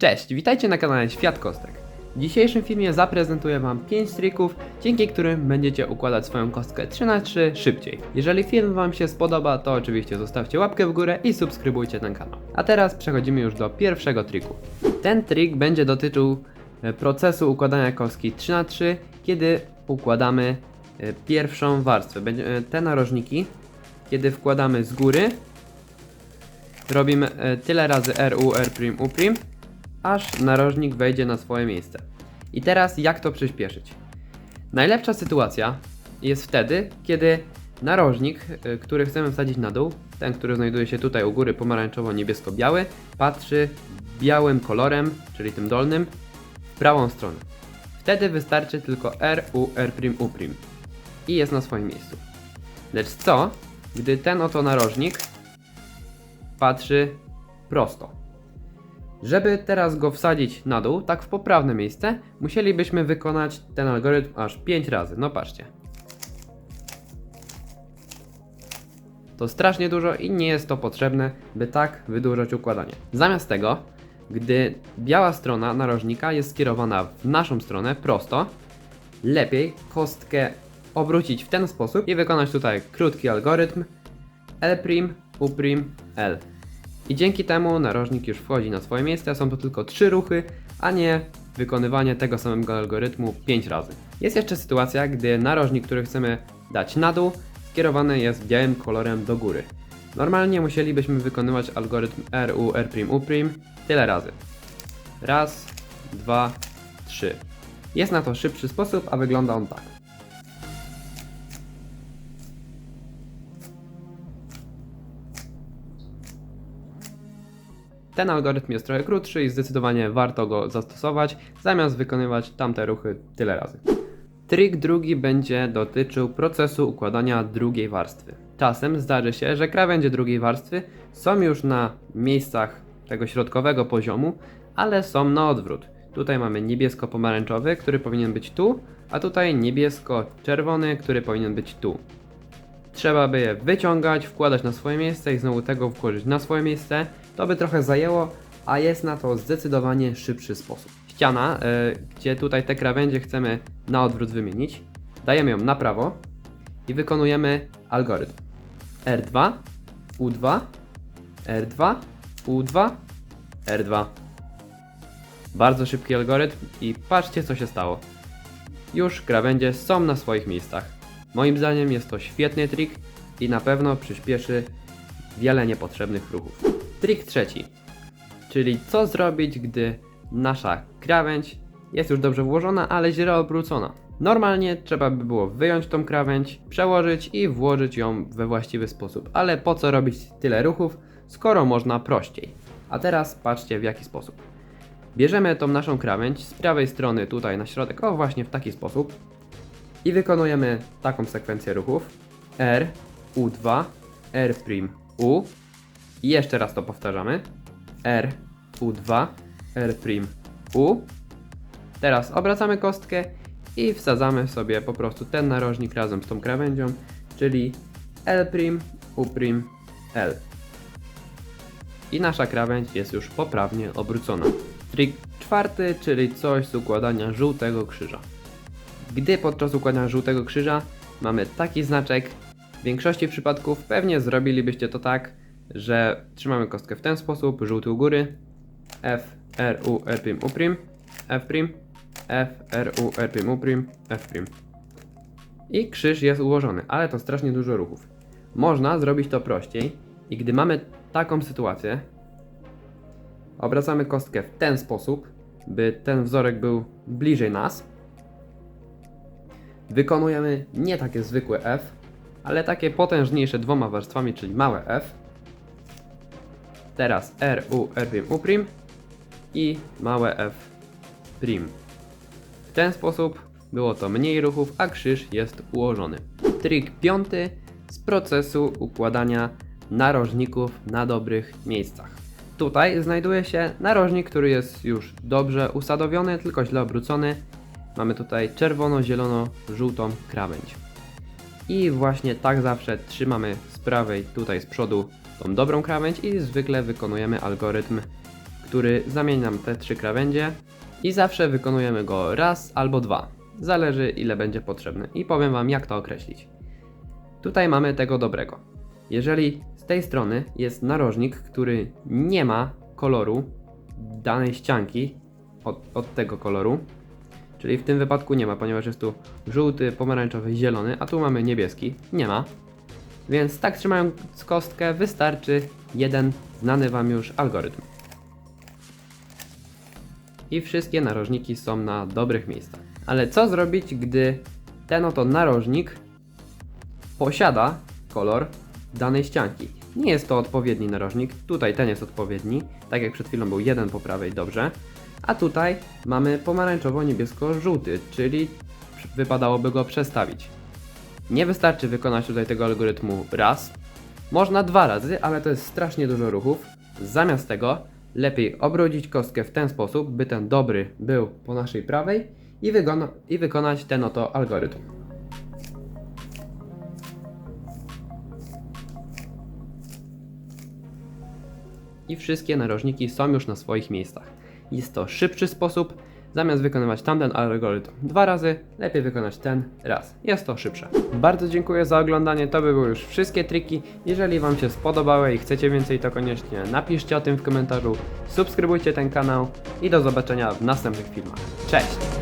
Cześć, witajcie na kanale Świat Kostek. W dzisiejszym filmie zaprezentuję Wam 5 trików, dzięki którym będziecie układać swoją kostkę 3 na 3 szybciej. Jeżeli film Wam się spodoba, to oczywiście zostawcie łapkę w górę i subskrybujcie ten kanał. A teraz przechodzimy już do pierwszego triku. Ten trik będzie dotyczył e, procesu układania kostki 3 na 3 kiedy układamy e, pierwszą warstwę. E, te narożniki, kiedy wkładamy z góry, robimy tyle razy RU, R', U', aż narożnik wejdzie na swoje miejsce. I teraz jak to przyspieszyć? Najlepsza sytuacja jest wtedy, kiedy narożnik, y, który chcemy wsadzić na dół, ten, który znajduje się tutaj u góry pomarańczowo-niebiesko-biały, patrzy białym kolorem, czyli tym dolnym, w prawą stronę. Wtedy wystarczy tylko R, U, R', U' i jest na swoim miejscu. Lecz co, gdy ten oto narożnik patrzy prosto? Żeby teraz go wsadzić na dół, tak w poprawne miejsce, musielibyśmy wykonać ten algorytm aż 5 razy. No patrzcie. To strasznie dużo i nie jest to potrzebne, by tak wydłużać układanie. Zamiast tego, gdy biała strona narożnika jest skierowana w naszą stronę prosto, lepiej kostkę obrócić w ten sposób i wykonać tutaj krótki algorytm L', U', L. I dzięki temu narożnik już wchodzi na swoje miejsce, są to tylko trzy ruchy, a nie wykonywanie tego samego algorytmu 5 razy. Jest jeszcze sytuacja, gdy narożnik, który chcemy dać na dół, skierowany jest białym kolorem do góry. Normalnie musielibyśmy wykonywać algorytm RU, R', U' tyle razy. Raz, dwa, trzy. Jest na to szybszy sposób, a wygląda on tak. Ten algorytm jest trochę krótszy i zdecydowanie warto go zastosować, zamiast wykonywać tamte ruchy tyle razy. Trik drugi będzie dotyczył procesu układania drugiej warstwy. Czasem zdarzy się, że krawędzie drugiej warstwy są już na miejscach tego środkowego poziomu, ale są na odwrót. Tutaj mamy niebiesko-pomarańczowy, który powinien być tu, a tutaj niebiesko-czerwony, który powinien być tu. Trzeba by je wyciągać, wkładać na swoje miejsce i znowu tego włożyć na swoje miejsce. To by trochę zajęło, a jest na to zdecydowanie szybszy sposób. Ściana, y, gdzie tutaj te krawędzie chcemy na odwrót wymienić, dajemy ją na prawo i wykonujemy algorytm. R2, U2, R2, U2, R2. Bardzo szybki algorytm i patrzcie co się stało. Już krawędzie są na swoich miejscach. Moim zdaniem jest to świetny trik i na pewno przyspieszy wiele niepotrzebnych ruchów. Trik trzeci, czyli co zrobić, gdy nasza krawędź jest już dobrze włożona, ale źle obrócona. Normalnie trzeba by było wyjąć tą krawędź, przełożyć i włożyć ją we właściwy sposób, ale po co robić tyle ruchów, skoro można prościej. A teraz patrzcie w jaki sposób. Bierzemy tą naszą krawędź z prawej strony tutaj na środek, o właśnie w taki sposób, i wykonujemy taką sekwencję ruchów R, U2, R', U i jeszcze raz to powtarzamy R, U2, R', U Teraz obracamy kostkę i wsadzamy sobie po prostu ten narożnik razem z tą krawędzią, czyli L', U', L. I nasza krawędź jest już poprawnie obrócona. Trik czwarty, czyli coś z układania żółtego krzyża. Gdy podczas układania żółtego krzyża mamy taki znaczek, w większości przypadków pewnie zrobilibyście to tak, że trzymamy kostkę w ten sposób, żółty u góry, F, R, U, R', U', F', F, R, U, R', U', F'. I krzyż jest ułożony, ale to strasznie dużo ruchów. Można zrobić to prościej i gdy mamy taką sytuację, obracamy kostkę w ten sposób, by ten wzorek był bliżej nas, wykonujemy nie takie zwykłe F, ale takie potężniejsze dwoma warstwami, czyli małe F. Teraz R, U, R', U' i małe F'. W ten sposób było to mniej ruchów, a krzyż jest ułożony. Trik piąty z procesu układania narożników na dobrych miejscach. Tutaj znajduje się narożnik, który jest już dobrze usadowiony, tylko źle obrócony. Mamy tutaj czerwono-zielono-żółtą krawędź. I właśnie tak zawsze trzymamy z prawej tutaj z przodu tą dobrą krawędź i zwykle wykonujemy algorytm, który zamieni nam te trzy krawędzie i zawsze wykonujemy go raz albo dwa. Zależy ile będzie potrzebny i powiem Wam jak to określić. Tutaj mamy tego dobrego. Jeżeli z tej strony jest narożnik, który nie ma koloru danej ścianki od, od tego koloru, czyli w tym wypadku nie ma, ponieważ jest tu żółty, pomarańczowy, zielony, a tu mamy niebieski, nie ma. Więc tak trzymając kostkę wystarczy jeden znany Wam już algorytm. I wszystkie narożniki są na dobrych miejscach. Ale co zrobić, gdy ten oto narożnik posiada kolor danej ścianki. Nie jest to odpowiedni narożnik, tutaj ten jest odpowiedni, tak jak przed chwilą był jeden po prawej, dobrze. A tutaj mamy pomarańczowo-niebiesko-żółty, czyli wypadałoby go przestawić. Nie wystarczy wykonać tutaj tego algorytmu raz, można dwa razy, ale to jest strasznie dużo ruchów. Zamiast tego lepiej obrodzić kostkę w ten sposób, by ten dobry był po naszej prawej i, i wykonać ten oto algorytm. i wszystkie narożniki są już na swoich miejscach. Jest to szybszy sposób. Zamiast wykonywać tamten algorytm dwa razy, lepiej wykonać ten raz. Jest to szybsze. Bardzo dziękuję za oglądanie. To by były już wszystkie triki. Jeżeli Wam się spodobały i chcecie więcej, to koniecznie napiszcie o tym w komentarzu. Subskrybujcie ten kanał i do zobaczenia w następnych filmach. Cześć!